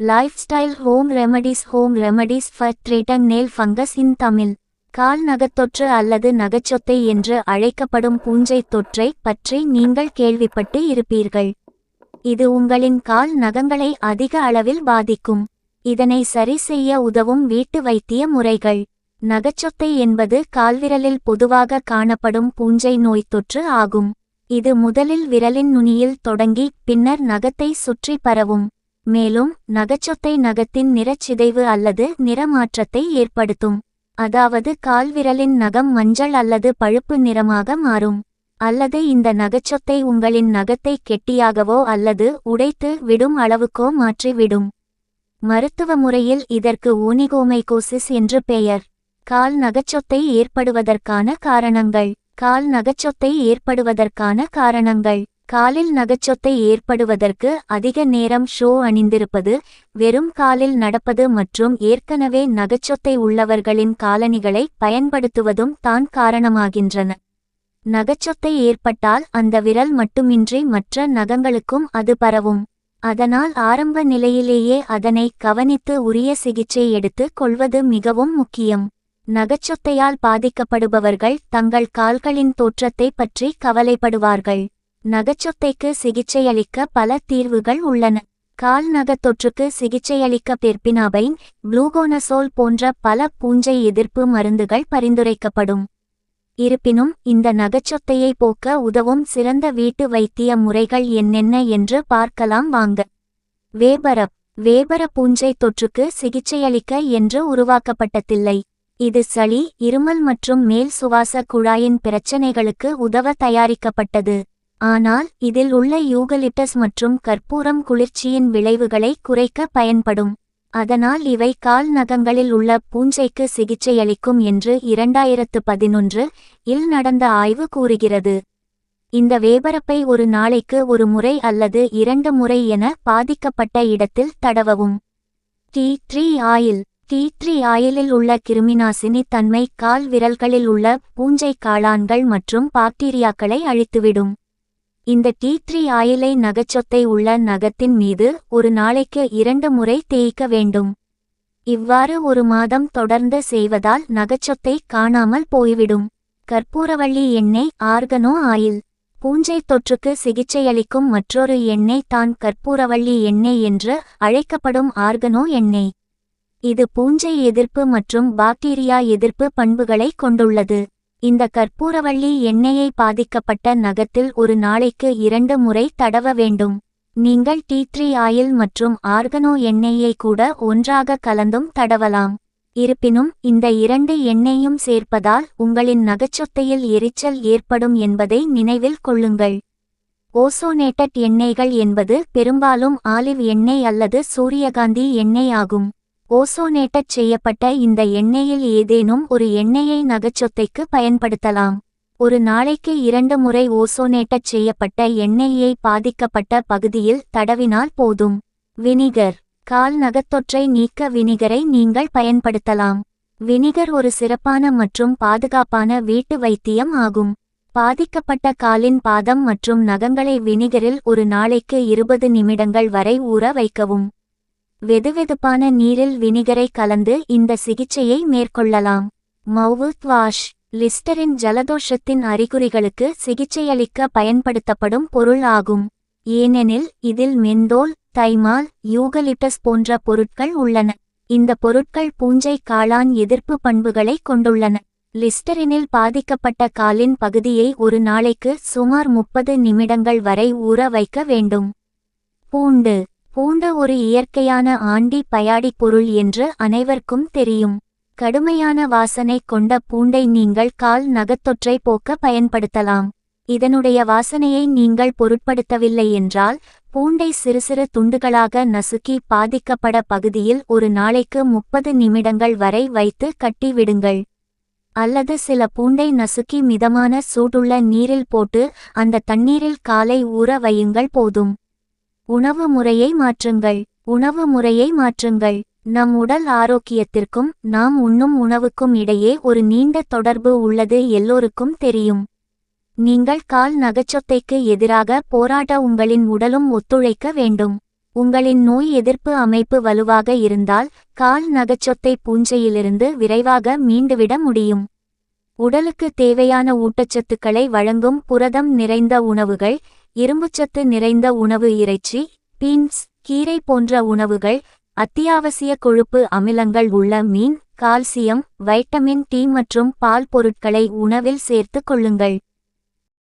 Lifestyle home remedies home remedies for threaten nail fungus in Tamil கால் நகத்தொற்று அல்லது நகைச்சொத்தை என்று அழைக்கப்படும் பூஞ்சை தொற்றை பற்றி நீங்கள் கேள்விப்பட்டு இருப்பீர்கள். இது உங்களின் கால் நகங்களை அதிக அளவில் பாதிக்கும். இதனை சரி செய்ய உதவும் வீட்டு வைத்திய முறைகள். நகைச்சொத்தை என்பது கால்விரலில் பொதுவாக காணப்படும் பூஞ்சை நோய் தொற்று ஆகும். இது முதலில் விரலின் நுனியில் தொடங்கி பின்னர் நகத்தை சுற்றி பரவும். மேலும் நகச்சொத்தை நகத்தின் நிறச்சிதைவு அல்லது நிறமாற்றத்தை ஏற்படுத்தும். அதாவது கால்விரலின் நகம் மஞ்சள் அல்லது பழுப்பு நிறமாக மாறும். அல்லது இந்த நகச்சொத்தை உங்களின் நகத்தை கெட்டியாகவோ அல்லது உடைத்து விடும் அளவுக்கோ மாற்றிவிடும். மருத்துவ முறையில் இதற்கு ஊனிகோமைகோசிஸ் என்று பெயர். கால் நகச்சொத்தை ஏற்படுவதற்கான காரணங்கள். கால் நகச்சொத்தை ஏற்படுவதற்கான காரணங்கள். காலில் நகைச்சொத்தை ஏற்படுவதற்கு அதிக நேரம் ஷோ அணிந்திருப்பது வெறும் காலில் நடப்பது மற்றும் ஏற்கனவே நகைச்சொத்தை உள்ளவர்களின் காலணிகளை பயன்படுத்துவதும் தான் காரணமாகின்றன. நகைச்சொத்தை ஏற்பட்டால் அந்த விரல் மட்டுமின்றி மற்ற நகங்களுக்கும் அது பரவும். அதனால் ஆரம்ப நிலையிலேயே அதனை கவனித்து உரிய சிகிச்சை எடுத்து கொள்வது மிகவும் முக்கியம். நகைச்சொத்தையால் பாதிக்கப்படுபவர்கள் தங்கள் கால்களின் தோற்றத்தை பற்றி கவலைப்படுவார்கள். நகச்சொத்தைக்கு சிகிச்சையளிக்க பல தீர்வுகள் உள்ளன. கால் நகத்தொற்றுக்கு சிகிச்சையளிக்க பெர்பினாபைன் ப்ளூகோனசோல் போன்ற பல பூஞ்சை எதிர்ப்பு மருந்துகள் பரிந்துரைக்கப்படும். இருப்பினும் இந்த நகச்சொத்தையை போக்க உதவும் சிறந்த வீட்டு வைத்திய முறைகள் என்னென்ன என்று பார்க்கலாம் வாங்க. வேபரப். வேபர பூஞ்சை தொற்றுக்கு சிகிச்சையளிக்க என்று உருவாக்கப்பட்டதில்லை. இது சளி இருமல் மற்றும் மேல் சுவாச குழாயின் பிரச்சனைகளுக்கு உதவ தயாரிக்கப்பட்டது. ஆனால் இதில் உள்ள யூகலிப்டஸ் மற்றும் கற்பூரம் குளிர்ச்சியின் விளைவுகளை குறைக்க பயன்படும். அதனால் இவை கால் நகங்களில் உள்ள பூஞ்சைக்கு சிகிச்சையளிக்கும் என்று இரண்டாயிரத்து பதினொன்று இல் நடந்த ஆய்வு கூறுகிறது. இந்த வேபரப்பை ஒரு நாளைக்கு ஒரு முறை அல்லது இரண்டு முறை என பாதிக்கப்பட்ட இடத்தில் தடவவும். Tea tree oil. Tea tree ஆயிலில் உள்ள கிருமிநாசினி தன்மை கால் விரல்களில் உள்ள பூஞ்சை காளான்கள் மற்றும் பாக்டீரியாக்களை அழித்துவிடும். இந்த டீ த்ரீ ஆயிலை நகைச்சொத்தை உள்ள நகத்தின் மீது ஒரு நாளைக்கு இரண்டு முறை தேய்க்க வேண்டும். இவ்வாறு ஒரு மாதம் தொடர்ந்து செய்வதால் நகச்சொத்தை காணாமல் போய்விடும். கற்பூரவள்ளி எண்ணெய் ஆர்கனோ ஆயில். பூஞ்சை தொற்றுக்கு சிகிச்சையளிக்கும் மற்றொரு எண்ணெய் தான் கற்பூரவள்ளி எண்ணெய் என்று அழைக்கப்படும் ஆர்கனோ எண்ணெய். இது பூஞ்சை எதிர்ப்பு மற்றும் பாக்டீரியா எதிர்ப்பு பண்புகளை கொண்டுள்ளது. இந்த கற்பூரவள்ளி எண்ணெயை பாதிக்கப்பட்ட நகத்தில் ஒரு நாளைக்கு இரண்டு முறை தடவ வேண்டும். நீங்கள் டீ த்ரீ ஆயில் மற்றும் ஆர்கனோ எண்ணெயை கூட ஒன்றாக கலந்தும் தடவலாம். இருப்பினும் இந்த இரண்டு எண்ணெயும் சேர்ப்பதால் உங்களின் நகச்சொத்தையில் எரிச்சல் ஏற்படும் என்பதை நினைவில் கொள்ளுங்கள். ஓசோனேட்டட் எண்ணெய்கள் என்பது பெரும்பாலும் ஆலிவ் எண்ணெய் அல்லது சூரியகாந்தி எண்ணெய் ஆகும். ஓசோனேட்டச் செய்யப்பட்ட இந்த எண்ணெயில் ஏதேனும் ஒரு எண்ணெயை நகைச்சொத்தைக்கு பயன்படுத்தலாம். ஒரு நாளைக்கு இரண்டு முறை ஓசோனேட்டச் செய்யப்பட்ட எண்ணெயை பாதிக்கப்பட்ட பகுதியில் தடவினால் போதும். வினிகர். கால் நகத்தொற்றை நீக்க வினிகரை நீங்கள் பயன்படுத்தலாம். வினிகர் ஒரு சிறப்பான மற்றும் பாதுகாப்பான வீட்டு வைத்தியம் ஆகும். பாதிக்கப்பட்ட காலின் பாதம் மற்றும் நகங்களை வினிகரில் ஒரு நாளைக்கு இருபது நிமிடங்கள் வரை ஊற வைக்கவும். வெதுவெதுப்பான நீரில் வினிகரை கலந்து இந்த சிகிச்சையை மேற்கொள்ளலாம். மவுத் வாஷ் லிஸ்டரின் ஜலதோஷத்தின் அறிகுறிகளுக்கு சிகிச்சையளிக்க பயன்படுத்தப்படும் பொருள் ஆகும். ஏனெனில் இதில் மெந்தோல் தைமால் யூகலிப்டஸ் போன்ற பொருட்கள் உள்ளன. இந்த பொருட்கள் பூஞ்சை காளான் எதிர்ப்பு பண்புகளை கொண்டுள்ளன. லிஸ்டரினில் பாதிக்கப்பட்ட காலின் பகுதியை ஒரு நாளைக்கு சுமார் முப்பது நிமிடங்கள் வரை ஊற வைக்க வேண்டும். பூண்டு பூண்டு ஒரு இயற்கையான ஆண்டி பயாடி பொருள் என்று அனைவருக்கும் தெரியும். கடுமையான வாசனை கொண்ட பூண்டை நீங்கள் கால் நகத்தொற்றை போக்க பயன்படுத்தலாம். இதனுடைய வாசனையை நீங்கள் பொருட்படுத்தவில்லை என்றால் பூண்டை சிறு சிறு துண்டுகளாக நசுக்கி பாதிக்கப்பட பகுதியில் ஒரு நாளைக்கு முப்பது நிமிடங்கள் வரை வைத்து கட்டி விடுங்கள். அல்லது சில பூண்டை நசுக்கி மிதமான சூடுள்ள நீரில் போட்டு அந்த தண்ணீரில் காலை ஊற வையுங்கள் போதும். உணவு முறையை மாற்றுங்கள். உணவு முறையை மாற்றுங்கள். நம் உடல் ஆரோக்கியத்திற்கும் நாம் உண்ணும் உணவுக்கும் இடையே ஒரு நீண்ட தொடர்பு உள்ளது எல்லோருக்கும் தெரியும். நீங்கள் கால் நகைச்சொத்தைக்கு எதிராக போராட உங்களின் உடலும் ஒத்துழைக்க வேண்டும். உங்களின் நோய் எதிர்ப்பு அமைப்பு வலுவாக இருந்தால் கால் நகச்சொத்தை பூஞ்சையிலிருந்து விரைவாக மீண்டுவிட முடியும். உடலுக்கு தேவையான ஊட்டச்சத்துக்களை வழங்கும் புரதம் நிறைந்த உணவுகள் இரும்புச்சத்து நிறைந்த உணவு இறைச்சி பீன்ஸ் கீரை போன்ற உணவுகள் அத்தியாவசிய கொழுப்பு அமிலங்கள் உள்ள மீன் கால்சியம் வைட்டமின் டி மற்றும் பால் பொருட்களை உணவில் சேர்த்துக் கொள்ளுங்கள்.